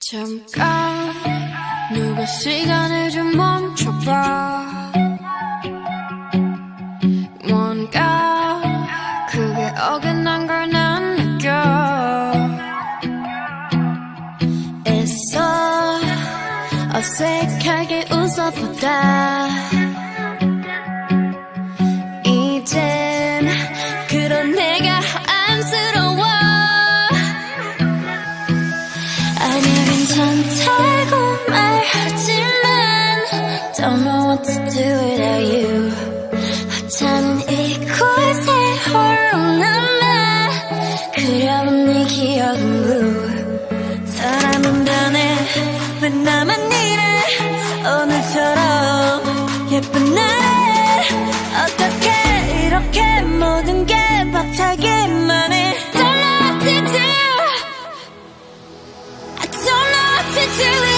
잠깐 누가 시간을 좀 멈춰봐. 뭔가 그게 어긋난 걸 난 느껴. 애써 어색하게 웃어보다 Don't know what to do without you 하찮은 이곳에 홀로 남아 그려본 네 기억은 blue 사람은 변해 왜 나만 이래 오늘처럼 예쁜 날에 어떻게 이렇게 모든 게 벅차기만 해 Don't know what to do I don't know what to do